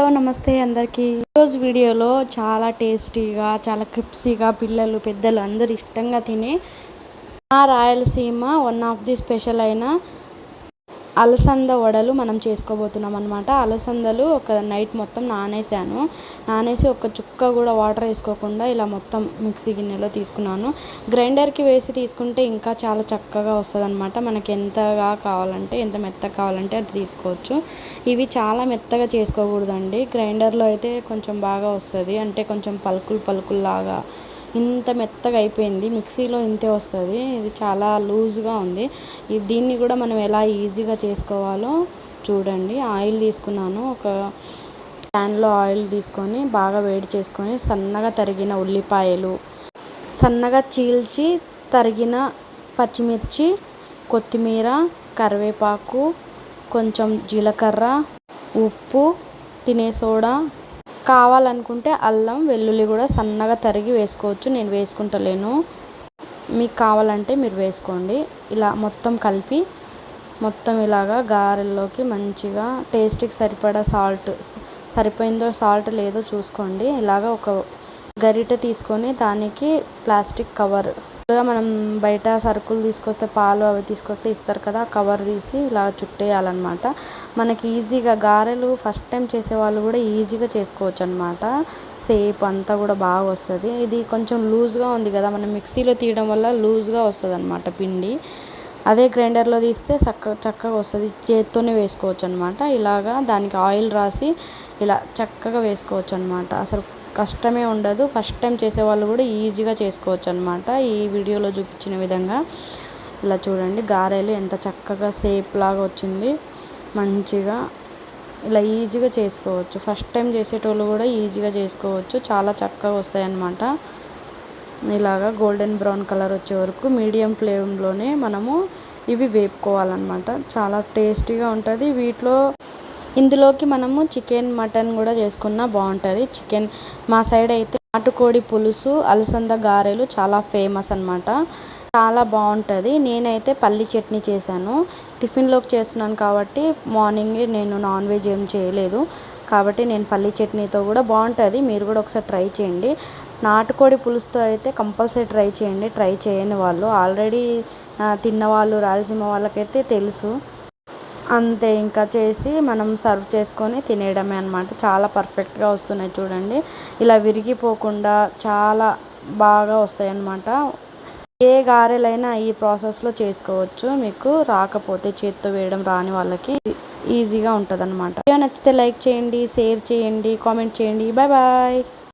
Hello నమస్తే అందరికీ. ఈరోజు వీడియోలో చాలా టేస్టీగా చాలా క్రిప్సీగా పిల్లలు పెద్దలు అందరూ ఇష్టంగా తినే మా Rayalaseema one of the special అయిన అలసంద వడలు మనం చేసుకోబోతున్నాం అనమాట అలసందలు ఒక నైట్ మొత్తం నానేసాను. నానేసి ఒక చుక్క కూడా వాటర్ వేసుకోకుండా ఇలా మొత్తం మిక్సీ గిన్నెలో తీసుకున్నాను. గ్రైండర్కి వేసి తీసుకుంటే ఇంకా చాలా చక్కగా వస్తుంది అనమాట మనకి ఎంతగా కావాలంటే ఎంత మెత్తగా కావాలంటే అది తీసుకోవచ్చు. ఇవి చాలా మెత్తగా చేసుకోకూడదండి. గ్రైండర్లో అయితే కొంచెం బాగా వస్తుంది. అంటే కొంచెం పలుకులు పలుకుల్లాగా ఇంత మెత్తగా అయిపోయింది. మిక్సీలో ఇంతే వస్తుంది. ఇది చాలా లూజ్గా ఉంది. దీన్ని కూడా మనం ఎలా ఈజీగా చేసుకోవాలో చూడండి. ఆయిల్ తీసుకున్నాను. ఒక ప్యాన్లో ఆయిల్ తీసుకొని బాగా వేడి చేసుకొని సన్నగా తరిగిన ఉల్లిపాయలు సన్నగా చీల్చి తరిగిన పచ్చిమిర్చి కొత్తిమీర కరివేపాకు కొంచెం జీలకర్ర ఉప్పు తినే సోడా కావాలనుకుంటే అల్లం వెల్లుల్లి కూడా సన్నగా తరిగి వేసుకోవచ్చు. నేను వేసుకుంటలేను. మీకు కావాలంటే మీరు వేసుకోండి. ఇలా మొత్తం కలిపి మొత్తం ఇలాగా గారెల్లోకి మంచిగా టేస్ట్కి సరిపడా సాల్ట్ సరిపోయిందో సాల్ట్ లేదో చూసుకోండి. ఇలాగ ఒక గరిటె తీసుకొని దానికి ప్లాస్టిక్ కవర్ మనం బయట సరుకులు తీసుకొస్తే పాలు అవి తీసుకొస్తే ఇస్తారు కదా కవర్ తీసి ఇలా చుట్టేయాలన్నమాట. మనకి ఈజీగా గారెలు ఫస్ట్ టైం చేసే వాళ్ళు కూడా ఈజీగా చేసుకోవచ్చు అనమాట సేప్ అంతా కూడా బాగా వస్తుంది. ఇది కొంచెం లూజ్గా ఉంది కదా మనం మిక్సీలో తీయడం వల్ల లూజ్గా వస్తుంది అనమాట పిండి. అదే గ్రైండర్లో తీస్తే చక్క చక్కగా వస్తుంది. చేత్తోనే వేసుకోవచ్చు అనమాట ఇలాగా దానికి ఆయిల్ రాసి ఇలా చక్కగా వేసుకోవచ్చు అనమాట అసలు కష్టమే ఉండదు. ఫస్ట్ టైం చేసేవాళ్ళు కూడా ఈజీగా చేసుకోవచ్చు అనమాట ఈ వీడియోలో చూపించిన విధంగా. ఇలా చూడండి గారెలు ఎంత చక్కగా సేప్ లాగా వచ్చింది. మంచిగా ఇలా ఈజీగా చేసుకోవచ్చు. ఫస్ట్ టైం చేసేటోళ్ళు కూడా ఈజీగా చేసుకోవచ్చు. చాలా చక్కగా వస్తాయి అన్నమాట ఇలాగా గోల్డెన్ బ్రౌన్ కలర్ వచ్చే వరకు మీడియం ఫ్లేమ్లోనే మనము ఇవి వేపుకోవాలన్నమాట. చాలా టేస్టీగా ఉంటుంది. వీటిలో ఇందులోకి మనము చికెన్ మటన్ కూడా చేసుకున్నా బాగుంటుంది. చికెన్ మా సైడ్ అయితే నాటుకోడి పులుసు అలసంద గారెలు చాలా ఫేమస్ అనమాట చాలా బాగుంటుంది. నేనైతే పల్లి చట్నీ చేశాను. టిఫిన్లోకి చేస్తున్నాను కాబట్టి మార్నింగే నేను నాన్ వెజ్ ఏం చేయలేదు. కాబట్టి నేను పల్లి చట్నీతో కూడా బాగుంటుంది. మీరు కూడా ఒకసారి ట్రై చేయండి. నాటుకోడి పులుసుతో అయితే కంపల్సరీ ట్రై చేయండి. ట్రై చేయని వాళ్ళు. ఆల్రెడీ తిన్నవాళ్ళు రాయలసీమ వాళ్ళకైతే తెలుసు. అంతే ఇంకా చేసి మనం సర్వ్ చేసుకొని తినేయడమే అనమాట చాలా పర్ఫెక్ట్గా వస్తున్నాయి చూడండి. ఇలా విరిగిపోకుండా చాలా బాగా వస్తాయి అన్నమాట. ఏ గారెలైనా ఈ ప్రాసెస్లో చేసుకోవచ్చు. మీకు రాకపోతే చేత్తో వేయడం రాని వాళ్ళకి ఈజీగా ఉంటుంది అనమాట నచ్చితే లైక్ చేయండి షేర్ చేయండి కామెంట్ చేయండి. Bye bye.